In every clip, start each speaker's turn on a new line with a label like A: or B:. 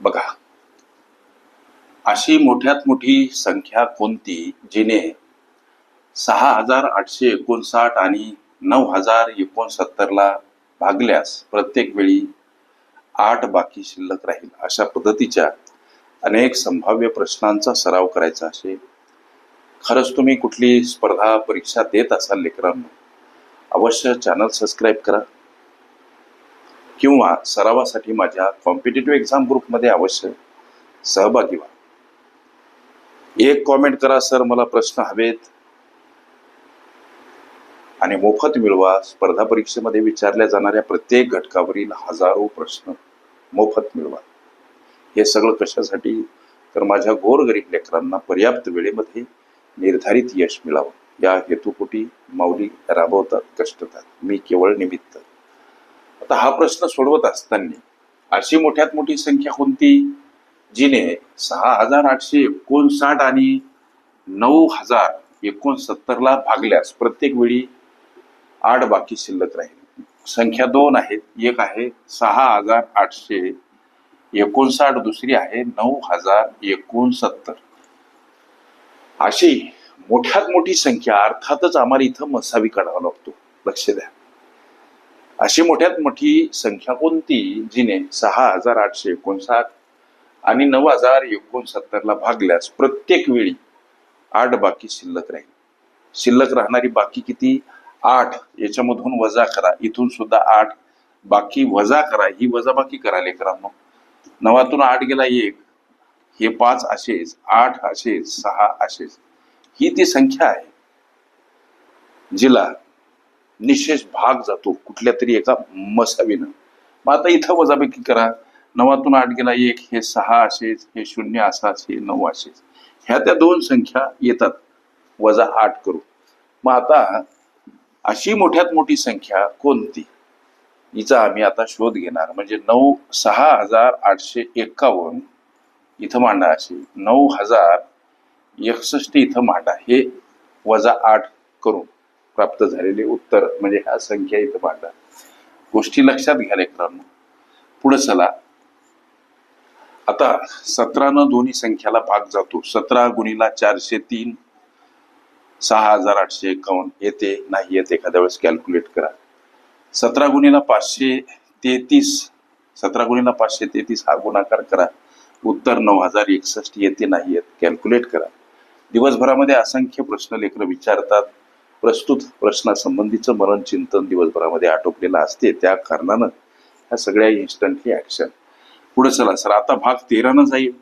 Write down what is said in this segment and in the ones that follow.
A: बघा. अशी मोठ्यात मोठी संख्या कोणती जिने सहा हजार आठशे एकोणसाठ आणि नऊ हजार एकोणसत्तरला भागल्यास प्रत्येक वेळी आठ बाकी शिल्लक राहील? अशा पद्धतीच्या अनेक संभाव्य प्रश्नांचा सराव करायचा असेल खरंच तुम्ही कुठली स्पर्धा परीक्षा देत असाल लेकरांना अवश्य चॅनल सबस्क्राईब करा. किंवा सरावासाठी माझ्या कॉम्पिटेटिव्ह एक्झाम ग्रुपमध्ये अवश्य सहभागी व्हा. एक कॉमेंट करा सर मला प्रश्न हवेत. आणि मोफत मिळवा. स्पर्धा परीक्षेमध्ये विचारल्या जाणाऱ्या प्रत्येक घटकावरील हजारो प्रश्न मोफत मिळवा. हे सगळं कशासाठी? तर माझ्या गोरगरीब लेकरांना पर्याप्त वेळेमध्ये निर्धारित यश मिळावं. या हेतुपोटी माऊली राबवतात कष्टतात. मी केवळ निमित्त. आता हा प्रश्न सोडवत असताना अशी मोठ्यात मोठी संख्या कोणती? जिने सहा हजार आठशे एकोणसाठ आणि नऊ हजार एकोणसत्तरला भागल्यास प्रत्येक वेळी आठ बाकी शिल्लक राहील. संख्या दोन आहेत. एक आहे सहा हजार आठशे एकोणसाठ दुसरी आहे नऊ हजार एकोणसत्तर. अशी मोठ्यात मोठी संख्या अर्थातच आम्हाला इथं मसावी काढावा लागतो. लक्ष द्या. अशी मोठ्यात मोठी संख्या कोणती? जिने सहा हजार आठशे एकोणसाठ आणि नऊ हजार एकोणसत्तरला भागल्यास प्रत्येक वेळी आठ बाकी शिल्लक राहील. शिल्लक राहणारी बाकी किती? आठ. याच्यामधून वजा करा. इथून सुद्धा आठ. बाकी वजा करा. ही वजा बाकी करा लेकरांनो. नवातून आठ गेला एक. हे पाच असेच. आठ असेच. सहा असेच. ही ती संख्या आहे. जिला निशेष भाग जातो कुठल्या तरी एका मसावीनं. मग आता इथं वजाबाकी करा. नवातून आठ गेला एक हे सहा असेच हे शून्य असा असे नऊ असेच. ह्या त्या दोन संख्या येतात. वजा आठ करू मग आता अशी मोठ्यात मोठी संख्या कोणती? हिचा आम्ही आता शोध घेणार. म्हणजे नऊ सहा हजार आठशे एक्कावन्न इथं मांडा असे नऊ हजार एकसष्ट इथं मांडा. हे वजा आठ करून. प्राप्त झालेले उत्तर म्हणजे ह्या संख्या इथं मांडा. गोष्टी लक्षात घ्या लेकरांनो. पुढे चला. आता सतरानं दोन्ही संख्याला भाग जातो. सतरा गुणीला चारशे तीन सहा हजार आठशे एकावन्न. येते नाही येते एखाद्या वेळेस कॅल्क्युलेट करा. सतरा गुणीला पाचशे तेहतीस सतरा गुणीला पाचशे तेहतीस हा गुणाकार करा. उत्तर नऊ हजार एकसष्ट येते नाही येत कॅल्क्युलेट करा. दिवसभरामध्ये असंख्य प्रश्न लेकर विचारतात. प्रस्तुत प्रश्नासंबंधीचं मरण चिंतन दिवसभरामध्ये आटोपलेलं असते त्या कारणानं ह्या सगळ्या इन्स्टंटली ॲक्शन पुढे चला सर आता भाग तेरानं जाईल.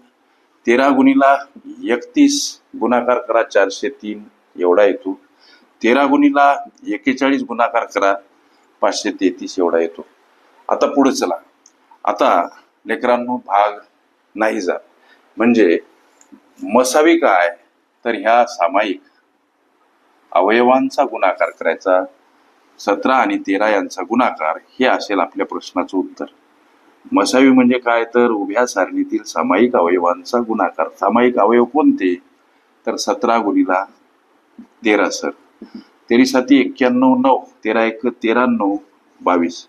A: तेरा गुणीला एकतीस गुणाकार करा चारशे तीन एवढा येतो. तेरा गुणीला एकेचाळीस गुणाकार करा पाचशे तेहतीस एवढा येतो. आता पुढे चला. आता लेकरांनो भाग नाही जात. म्हणजे मसावी काय? तर ह्या सामायिक अवयवांचा गुणाकार करायचा. सतरा आणि तेरा यांचा गुणाकार हे असेल आपल्या प्रश्नाचं उत्तर. मसावी म्हणजे काय? तर उभ्या सारणीतील सामायिक अवयवांचा गुणाकार. सामायिक अवयव कोणते? तर सतरा गुणीला तेरा सर. तेरी साती एक्क्याण्णव नऊ. तेरा एक तेराण्णव बावीस.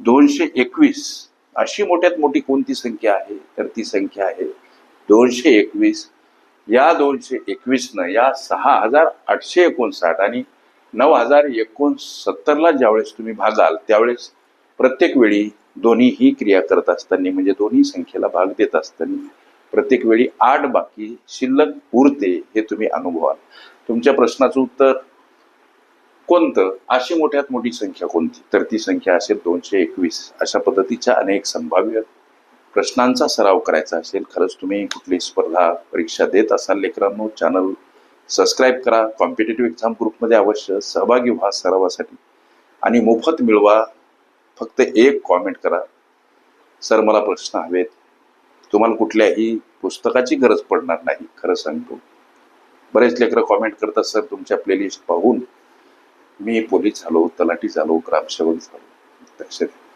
A: दोनशे एकवीस. अशी मोठ्यात मोठी कोणती संख्या आहे? तर ती संख्या आहे दोनशे एकवीस या दोनशे एकवीसनं या सहा हजार आठशे एकोणसाठ आणि नऊ हजार एकोणसत्तरला ज्यावेळेस तुम्ही भागाल त्यावेळेस प्रत्येक वेळी दोन्ही ही क्रिया करत असताना म्हणजे दोन्ही संख्येला भाग देत असताना प्रत्येक वेळी आठ बाकी शिल्लक उरते हे तुम्ही अनुभवाल. तुमच्या प्रश्नाचं उत्तर कोणतं? अशी मोठ्यात मोठी संख्या कोणती? तर ती संख्या असेल दोनशे एकवीस. अशा पद्धतीच्या अनेक संभाव्य प्रश्नांचा सराव करायचा असेल खरंच तुम्ही कुठली स्पर्धा परीक्षा देत असाल लेकरांनो चॅनल सबस्क्राईब करा. कॉम्पिटेटिव्ह एक्झाम ग्रुपमध्ये अवश्य सहभागी व्हा सरावासाठी. आणि मोफत मिळवा. फक्त एक कॉमेंट करा. सर मला प्रश्न हवेत. तुम्हाला कुठल्याही पुस्तकाची गरज पडणार नाही खरं सांगतो. बरेच लेकरं कॉमेंट करतात सर तुमच्या प्लेलिस्ट पाहून मी पोलीस झालो तलाठी झालो ग्रामसेवक झालो. लक्ष द्या.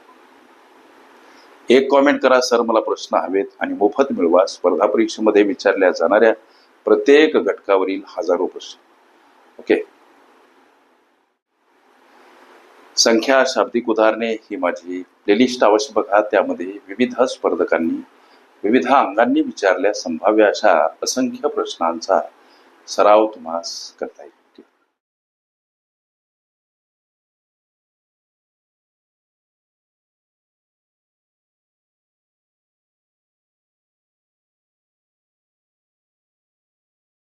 A: एक कॉमेंट करा सर मला प्रश्न हवेत आणि मोफत मिळवा. स्पर्धा परीक्षेमध्ये विचारल्या जाणाऱ्या प्रत्येक घटकावरील हजारो प्रश्न. ओके संख्या शाब्दिक उदाहरणे ही माझी प्लेलिस्ट अवश्य बघा. त्यामध्ये विविध स्पर्धकांनी विविध अंगांनी विचारल्या संभाव्य अशा असंख्य प्रश्नांचा सराव तुम्हाला करता येईल.